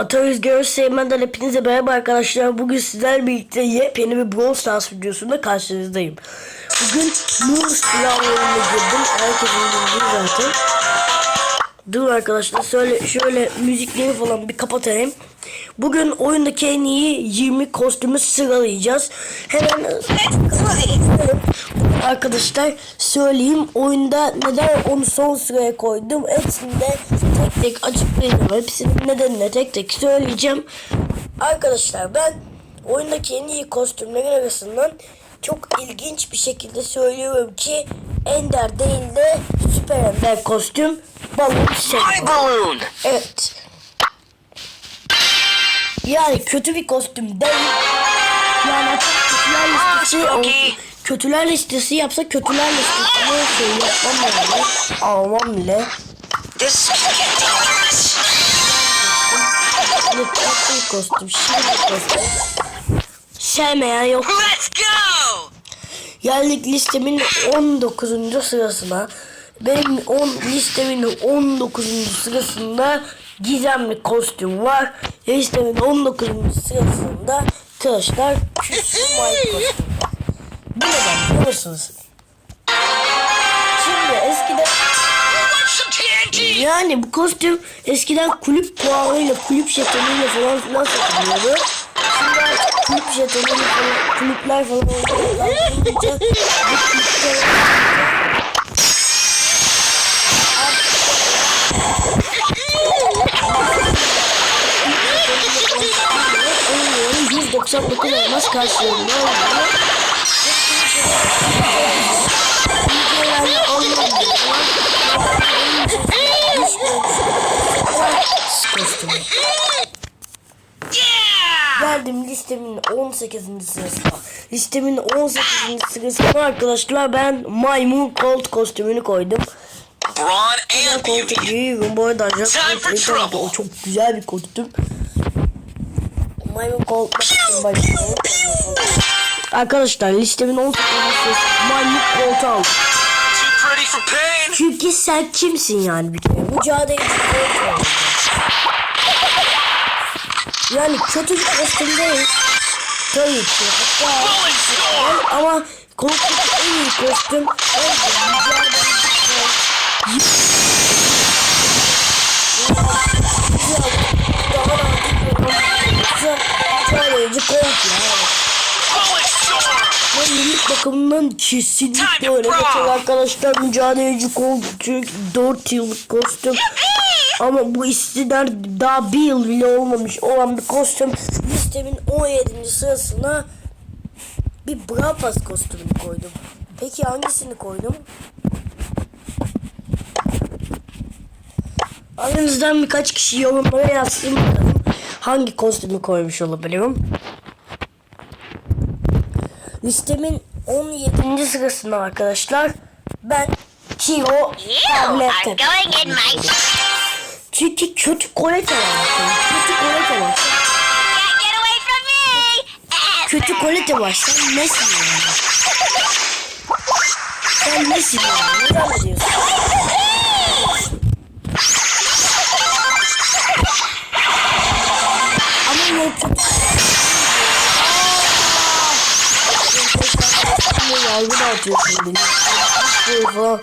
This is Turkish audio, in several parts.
Ata Rüzgar'ı sevmeden hepinize merhaba arkadaşlar. Bugün sizlerle birlikte yepyeni bir Brawl Stars videosunda karşınızdayım. Bugün Nur silahlarına girdim. Herkesin bildiği zaten. Dur arkadaşlar şöyle, şöyle müzikleri falan bir kapatayım. Bugün oyundaki en iyi 20 kostümü sıralayacağız. Hemen arkadaşlar söyleyeyim oyunda neden onu son sıraya koydum. Hepsini de tek tek açıklayacağım. Hepsinin nedenini tek tek söyleyeceğim. Arkadaşlar ben oyundaki en iyi kostümlerin arasından çok ilginç bir şekilde söylüyorum ki Ender değil de Süper Ender kostüm balon şey. Evet. Yani kötü bir kostüm değil. Yani kötüler listesi Smokey. kötüler listesi yapsa kötüler listesini şey yapmam yani. Almam bile. Bu kötü bir kostüm. Şimdi kostüm. Sevmeyen yok. Let's go! Geldik listemin 19. sırasına. Benim 10 listemin 19. sırasında gizemli kostüm var. Listemin 19. sırasında Tıraşlar Küsü Mike var. Bu neden biliyor? Şimdi eskiden yani bu kostüm eskiden kulüp puanıyla, kulüp jetonuyla falan filan satılıyordu. Şimdi kulüp jetonuyla falan, kulüpler falan olunca bu kulüpler Onun 199 elmas karşılığında oluyor. Videolarını almam kostümü. Geldim listemin 18. sırasına. Listemin 18. sırasına arkadaşlar ben maymun Colt kostümünü koydum. Brawn Ben and beauty. Bu arada o çok güzel bir kostüm. Maymun başlayalım. Arkadaşlar listemin 18. sırasına maymun pain! Çünkü sen kimsin yani bir kere? Mücadele. Yani kötü bir kostüm değil. Tabii ki. Hatta ama korkunç en iyi kostüm. Mücadele Colt ya. Ben minik bakımından kesinlikle öyle brawl. geçer arkadaşlar. Mücadeleci Colt çünkü 4 yıllık kostüm. Ama bu istihdar daha bir yıl bile olmamış olan bir kostüm. Listemin 17. sırasına bir Brapas kostümünü koydum. Peki hangisini koydum? Aranızdan birkaç kişi yorumlara yazsın bakalım. Hangi kostümü koymuş olabilirim? Listemin 17. sırasında arkadaşlar ben Kiro You tablet are going in my Çünkü kötü kolete var. Kötü from me! Kötü kolete var. Sen nesin yani? Sen nesin yani? Ne zannediyorsun? Ama yine kötü. Aa! Yargı dağıtıyorsun beni. Böyle.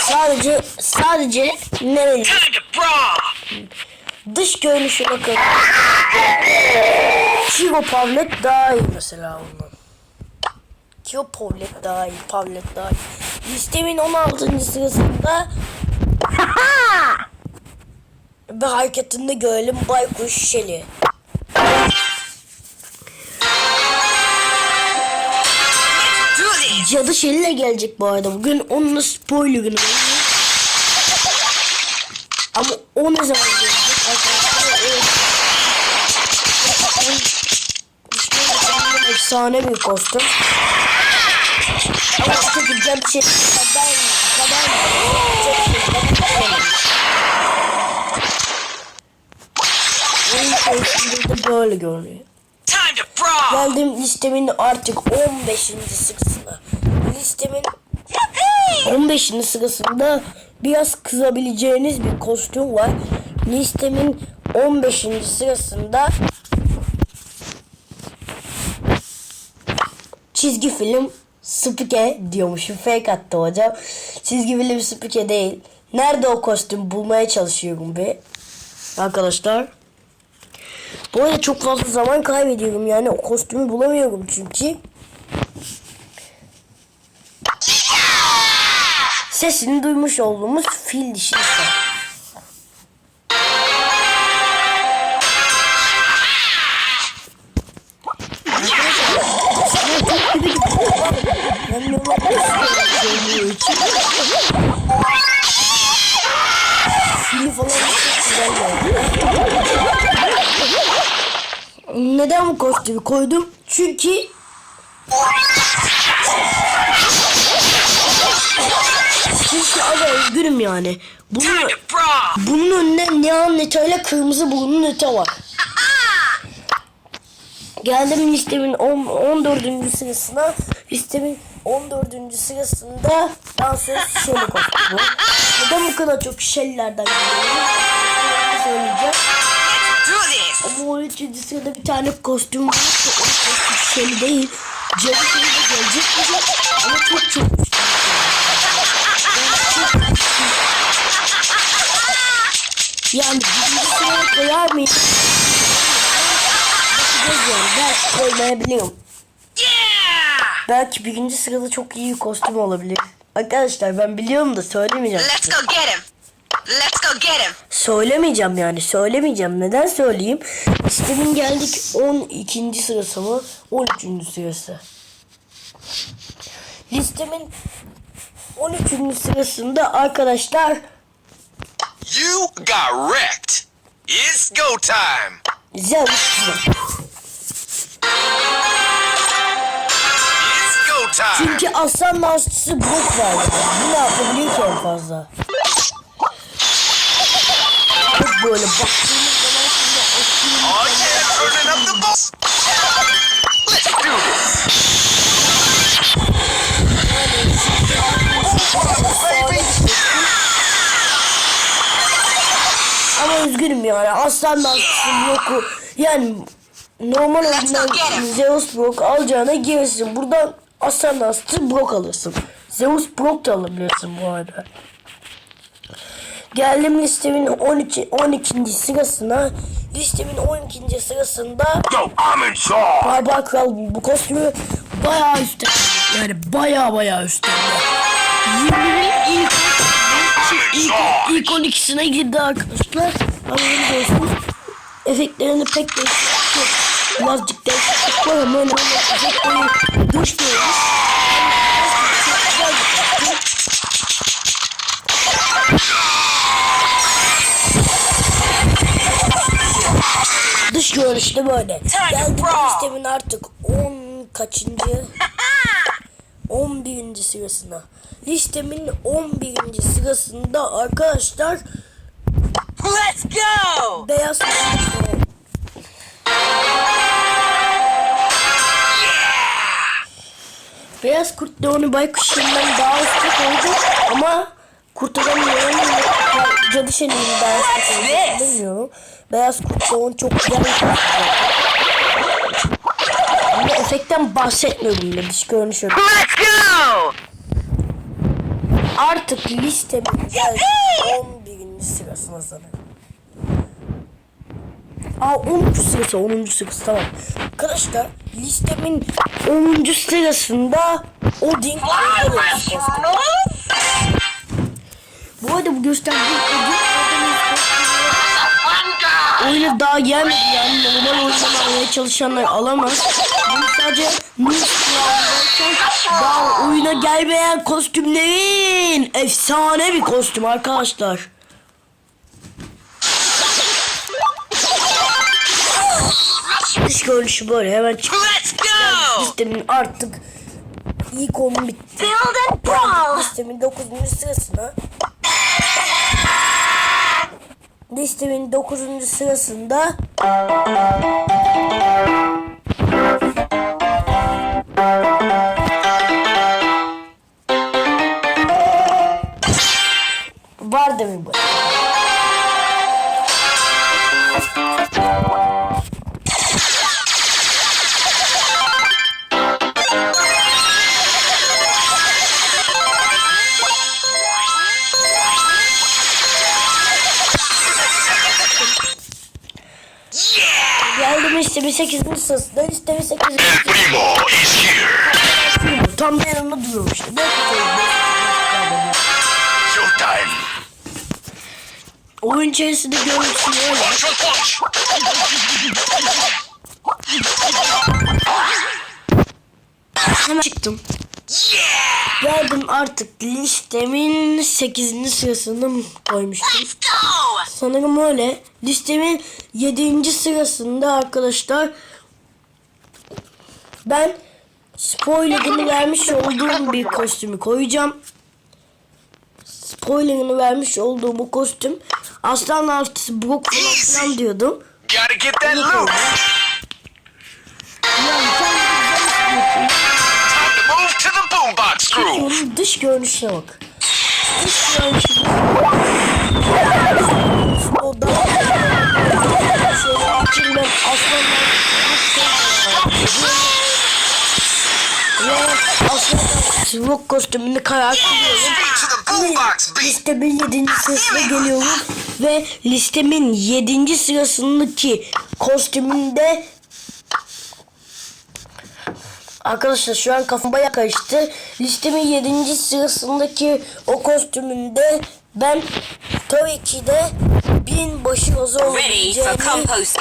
Sadece sadece brawl! Dış görünüşe bakın. Kiro Pavlet daha iyi mesela ondan. Kiro Pavlet daha iyi, Pavlet daha iyi. Listemin 16. sırasında ve hareketinde görelim Baykuş Şeli. Cadı Şeli'yle gelecek bu arada. Bugün onun spoilerını veriyorum. Ama o ne zaman gelecek arkadaşlar? Evet. Efsane bir kostüm. Ama çok güzel bir şey. Kadar kadar çok güzel. böyle görünüyor. Geldim listemin artık 15. sırasına. Listemin 15. sırasında biraz kızabileceğiniz bir kostüm var. Listemin 15. sırasında çizgi film Spike diyormuşum. Fake attı hocam. Çizgi film Spike değil. Nerede o kostüm bulmaya çalışıyorum bir. Arkadaşlar. Bu arada çok fazla zaman kaybediyorum yani o kostümü bulamıyorum çünkü. Sesini duymuş olduğumuz fil dişi falan çok güzel geldi. Neden bu kostümü koydum? Çünkü Çünkü aga üzgünüm yani. Bunun, bunun önünde neon neta ile kırmızı burunlu neta var. Geldim listemin on- 14. sırasına. Listemin 14. sırasında dansöz Shelly kostümü. Neden bu kadar çok Shelly'lerden geliyorum? Söyleyeceğim. Ama o üçüncü sırada bir tane kostüm var. O kostüm Shelly değil. Cadı Shelly de gelecek gibi. Ama çok çok. Yani birinci sıraya koyar mıyım? Yani. Belki koymayabilirim. Yeah. Belki birinci sırada çok iyi kostüm olabilir. Arkadaşlar ben biliyorum da söylemeyeceğim. Let's go get him. Let's go get him. Söylemeyeceğim yani söylemeyeceğim. Neden söyleyeyim? Listemin geldik 12. sırası mı? 13. sırası. Listemin 13. sırasında arkadaşlar You got wrecked. It's go time. Zeus Çünkü aslan dansçısı Brook var. Bu ne yapabiliyor ki en fazla? Çok böyle baktığımız zaman şimdi this. Ama üzgünüm yani. Aslan dansçısı Brock'u yani normal oyundan Zeus Brock alacağına girersin. Buradan aslan dansçısı Brock alırsın. Zeus Brock da alabilirsin bu arada. Geldim listemin 12, 12. sırasına. Listemin 12. sırasında Yo. Barbar Kral bu kostümü bayağı üstte. Yani bayağı bayağı üstte. 20'nin ilk ilk, ilk 12'sine girdi arkadaşlar. Haberiniz olsun. Efektlerini pek değişiklik yok. Birazcık değişiklik var ama önemli efektleri bir kostüm. Dış görünüşte böyle. Geldik listemin artık 10 kaçıncı? 11. sırasına. Listemin 11. sırasında arkadaşlar Let's go. beyaz Beyaz kurt da onu baykuş yerinden daha üstte koydu ama kurtaramıyorum. Cadı şenliğini daha üstte koydu. Bilmiyorum. Beyaz kurt da onu çok güzel bir kurt. Ama efektten bahsetmiyorum bile. Dış görünüş. Let's go. Artık listemin geldi 11. sırasına sanırım. Aa 10. sırası 10. sırası tamam. Arkadaşlar listemin 10. sırasında Odin. Bu arada bu gösterdiğim Odin oyuna daha gelmedi yani normal oynamaya çalışanlar alamaz. Bunu sadece daha oyuna gelmeyen kostümlerin efsane bir kostüm arkadaşlar. Dış görünüşü böyle hemen çık. Let's go. Listemin artık ilk onun bitti. Build and brawl. listemin 9. sırasına. listemin 9. sırasında var demin bu. Geldim listemin 8. sırasında listemin 8. El Primo is here. Tam da yanımda duruyor işte. Showtime. Oyun içerisinde görüntüsü öyle. Hemen çıktım. Geldim artık listemin 8. sırasını koymuştum. Let's go! Sanırım öyle. Listemin 7. sırasında arkadaşlar ben spoilerını vermiş olduğum bir kostümü koyacağım. Spoilerını vermiş olduğum bu kostüm aslan artısı Brock falan diyordum. Groove. Onun dış görünüşüne bak. Dış görünüşüne O da şöyle içinden aslanlar ve aslanlar kostümünü karar. Listemin 7. sırasına geliyorum ve listemin 7. sırasındaki kostümünde Arkadaşlar şu an kafam baya karıştı. Listemin 7. sırasındaki o kostümünde ben tabii ki de bin başı ozu olabileceğini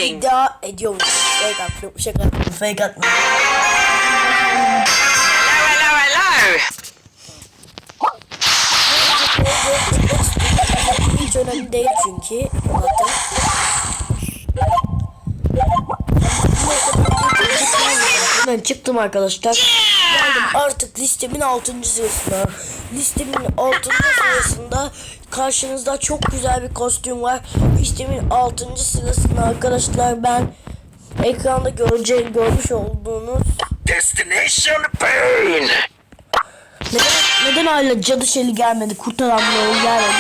iddia ediyorum. Fake attım, şaka fake attım. Hello, hello, hello. Hiç önemli değil çünkü. Ben çıktım arkadaşlar. Geldim artık listemin 6. sırasına. Listemin 6. sırasında karşınızda çok güzel bir kostüm var. Listemin 6. sırasında arkadaşlar ben ekranda görece görmüş olduğunuz Destination pain. neden, neden hala cadı şeli gelmedi gelmedi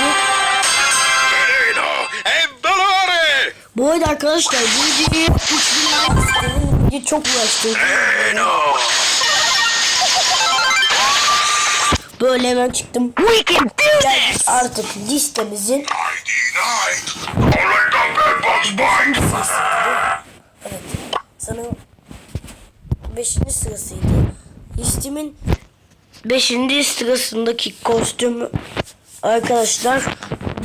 Veneno and Valore. Bu arada arkadaşlar bu videoyu 3000 like istedim. Videoyu çok uğraştırdım. Böyle hemen çıktım. We can do Geldik artık listemizin evet sanırım 5. sırasıydı. Listemin 5. sırasındaki kostüm arkadaşlar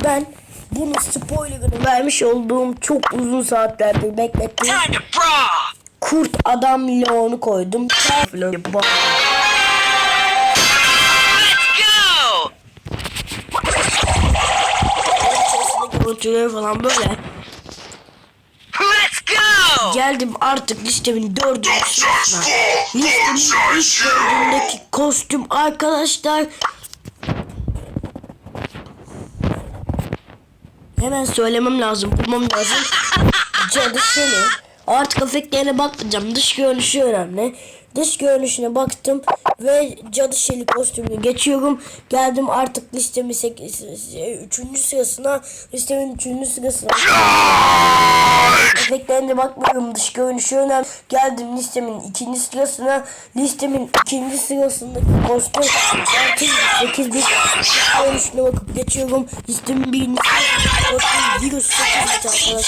ben bunu spoilerını vermiş olduğum çok uzun saatlerdir beklettiğim Time to brawl. kurt adam Leon'u koydum. Görüntüleri falan böyle. Let's go. Geldim artık listemin dördüncü sırasına. Listemin ilk dördündeki kostüm arkadaşlar. Hemen söylemem lazım, bulmam lazım. Cadı Şeli. Artık efektlerine bakmayacağım. Dış görünüşü önemli. Dış görünüşüne baktım ve Cadı Şeli kostümünü geçiyorum. Geldim artık listemin 3. sırasına. Listemin 3. sırasına. Efektlerine bakmıyorum. Dış görünüşü önemli. Geldim listemin ikinci sırasına. Listemin ikinci sırasındaki kostüm. 8 bir görünüşüne bakıp geçiyorum. Listemin birinci sırasındaki kostüm virüs 8 arkadaşlar.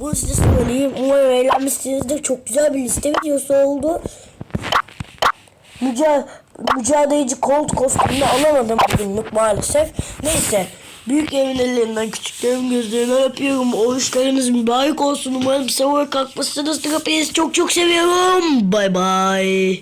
Bunu size söyleyeyim. Umarım eğlenmişsinizdir. Çok güzel bir liste videosu oldu. Müca mücadeleci Colt kostümünü alamadım bugünlük maalesef. Neyse. Büyük evin ellerinden küçüklerin gözlerinden öpüyorum. Oruçlarınız mübarek olsun. Umarım sabır kalkmasınız. Hepinizi çok çok seviyorum. Bay bay.